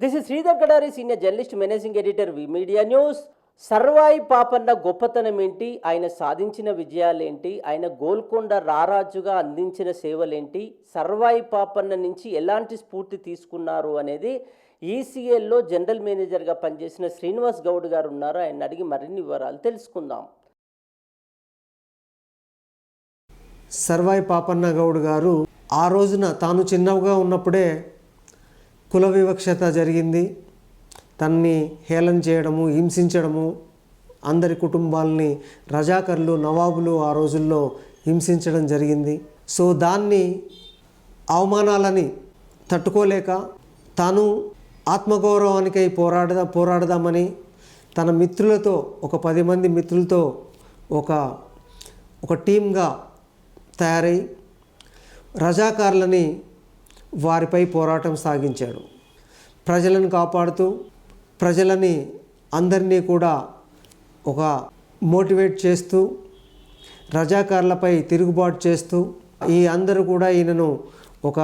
This is Sridhar Kadari senior journalist managing editor V media news Sarvai Papanna గొప్పతనం ఏంటి? ఆయన సాధించిన విజయాలేంటి? ఆయన గోల్కొండ రారాజుగా అందించిన సేవలేంటి? సర్వాయి పాపన్న నుంచి ఎలాంటి స్ఫూర్తి తీసుకున్నారు అనేది ఈసీఎల్లో జనరల్ మేనేజర్గా పనిచేసిన శ్రీనివాస్ గౌడ్ గారు ఉన్నారు. ఆయన అడిగి మరిన్ని వివరాలు తెలుసుకుందాం. సర్వాయి పాపన్న గౌడ్ గారు ఆ రోజున తాను చిన్నగా ఉన్నప్పుడే కుల వివక్షత జరిగింది. తన్ని హేళన చేయడము హింసించడము అందరి కుటుంబాలని రజాకర్లు నవాబులు ఆ రోజుల్లో హింసించడం జరిగింది. సో దాన్ని అవమానాలని తట్టుకోలేక తాను ఆత్మగౌరవానికై పోరాడదా పోరాడదామని తన మిత్రులతో ఒక పది మంది మిత్రులతో ఒక ఒక టీమ్గా తయారై రజాకారులని వారిపై పోరాటం సాగించాడు. ప్రజలను కాపాడుతూ ప్రజలని అందరినీ కూడా ఒక మోటివేట్ చేస్తూ రజాకారులపై తిరుగుబాటు చేస్తూ ఈ అందరూ కూడా ఈయనను ఒక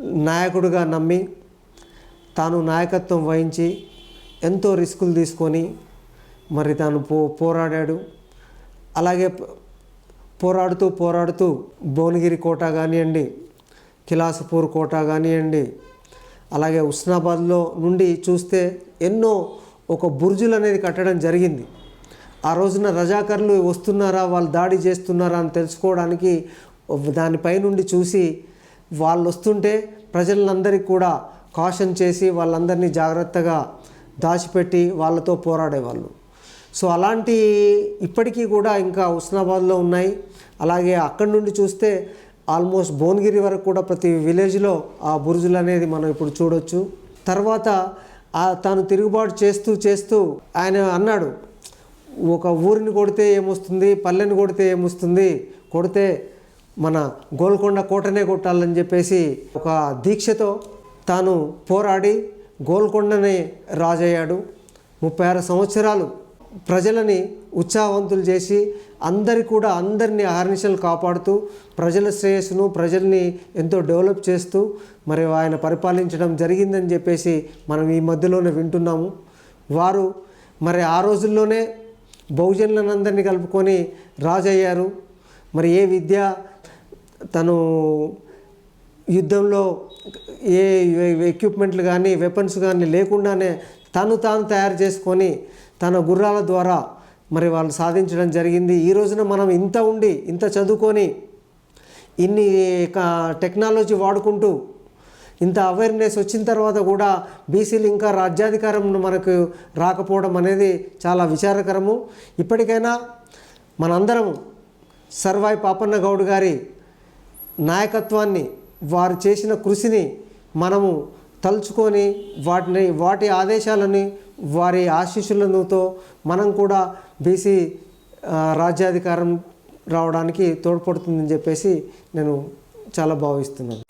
నాయకుడిగా నమ్మి తాను నాయకత్వం వహించి ఎంతో రిస్కులు తీసుకొని మరి తాను పో పోరాడాడు. అలాగే పోరాడుతూ పోరాడుతూ భువనగిరి కోట కానివ్వండి కిలాసపూర్ కోట కానివ్వండి అలాగే ఉస్నాబాద్లో నుండి చూస్తే ఎన్నో ఒక బుర్జులు అనేది కట్టడం జరిగింది. ఆ రోజున రజాకర్లు వస్తున్నారా వాళ్ళు దాడి చేస్తున్నారా అని తెలుసుకోవడానికి దానిపై నుండి చూసి వాళ్ళు వస్తుంటే ప్రజలందరికీ కూడా కాషన్ చేసి వాళ్ళందరినీ జాగ్రత్తగా దాచిపెట్టి వాళ్ళతో పోరాడేవాళ్ళు. సో అలాంటి ఇప్పటికీ కూడా ఇంకా ఉస్నాబాద్లో ఉన్నాయి. అలాగే అక్కడి నుండి చూస్తే ఆల్మోస్ట్ భువనగిరి వరకు కూడా ప్రతి విలేజ్లో ఆ బురుజులు అనేది మనం ఇప్పుడు చూడొచ్చు. తర్వాత తాను తిరుగుబాటు చేస్తూ చేస్తూ ఆయన అన్నాడు ఒక ఊరిని కొడితే ఏమొస్తుంది? పల్లెని కొడితే ఏమొస్తుంది? కొడితే మన గోల్కొండ కోటనే కొట్టాలని చెప్పేసి ఒక దీక్షతో తాను పోరాడి గోల్కొండనే రాజయ్యాడు. ముప్పై ఆరు సంవత్సరాలు ప్రజలని ఉత్సాహవంతులు చేసి అందరి కూడా అందరినీ అహర్నిశలు కాపాడుతూ ప్రజల శ్రేయస్సును ప్రజల్ని ఎంతో డెవలప్ చేస్తూ మరి ఆయన పరిపాలించడం జరిగిందని చెప్పేసి మనం ఈ మధ్యలోనే వింటున్నాము. వారు మరి ఆ రోజుల్లోనే బహుజనులందరినీ కలుపుకొని రాజు అయ్యారు మరి ఏ విద్య తను యుద్ధంలో ఏ ఎక్విప్మెంట్లు కానీ వెపన్స్ కానీ లేకుండానే తను తాను తయారు చేసుకొని తన గుర్రాల ద్వారా మరి వాళ్ళు సాధించడం జరిగింది. ఈ రోజున మనం ఇంత ఉండి ఇంత చదువుకొని ఇన్ని టెక్నాలజీ వాడుకుంటూ ఇంత అవేర్నెస్ వచ్చిన తర్వాత కూడా బీసీలు ఇంకా రాజ్యాధికారం మనకు రాకపోవడం అనేది చాలా విచారకరము. ఇప్పటికైనా మనందరం సర్వాయి పాపన్న గౌడ్ గారి నాయకత్వాన్ని వారు చేసిన కృషిని మనము తలుచుకొని వాటిని వాటి ఆదేశాలని వారి ఆశీస్సులనుతో మనం కూడా బీసీ రాజ్యాధికారం రావడానికి తోడ్పడుతుందని చెప్పేసి నేను చాలా భావిస్తున్నాను.